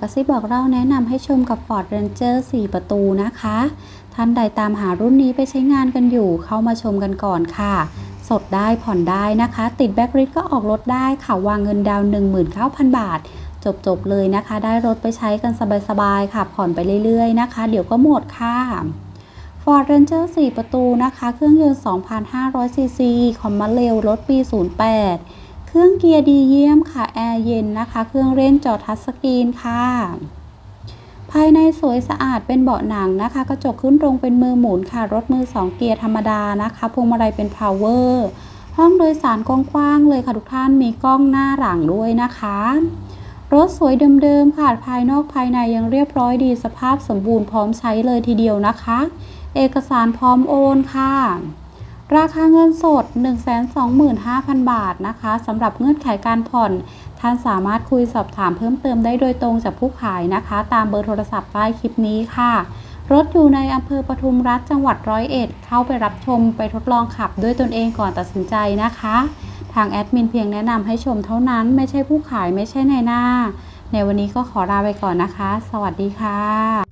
ากระซิบบอกเล่าแนะนำให้ชมกับ Ford Ranger 4 ประตูนะคะ ท่านใดตามหารุ่นนี้ไปใช้งานกันอยู่ เข้ามาชมกันก่อนค่ะ สดได้ผ่อนได้นะคะ ติดแบ็กริดก็ออกรถได้ค่ะ วางเงินดาวน์19,000 บาท จบๆเลยนะคะ ได้รถไปใช้กันสบายๆค่ะ ผ่อนไปเรื่อยๆนะคะ เดี๋ยวก็หมดค่ะ Ford Ranger 4 ประตูนะคะ เครื่องยนต์ 2,500ซีซีคอมมาเร็วรถปี 08 เครื่องเกียร์ดีเยี่ยมค่ะ แอร์เย็นนะคะ เครื่องเล่นจอทัชสกรีนค่ะ ภายในสวยสะอาดเป็นเบาะหนังนะคะ กระจกขึ้นตรงเป็นมือหมุนค่ะ รถมือ 2 เกียร์ธรรมดานะคะพวงมาลัยเป็น power ห้องโดยสารกว้างๆเลยค่ะทุกท่านมีกล้องหน้าหลังด้วยนะคะ รถสวยเดิมๆค่ะภายนอกภายในยังเรียบร้อยดีสภาพสมบูรณ์พร้อมใช้เลยทีเดียวนะคะ เอกสารพร้อมโอนค่ะ ราคาเงินสด 125,000 บาทนะคะสำหรับเงื่อนไขการผ่อน ท่านสามารถคุยสอบถามเพิ่มเติมได้โดยตรงจากผู้ขายนะคะ ตามเบอร์โทรศัพท์ใต้คลิปนี้ค่ะ รถอยู่ในอำเภอปทุมรัฐจังหวัดร้อยเอ็ด เข้าไปรับชมไปทดลองขับด้วยตนเองก่อนตัดสินใจนะคะ ทางแอดมินเพียงแนะนำให้ชมเท่านั้นไม่ใช่ผู้ขายไม่ใช่ในหน้า ในวันนี้ก็ขอลาไปก่อนนะคะ สวัสดีค่ะ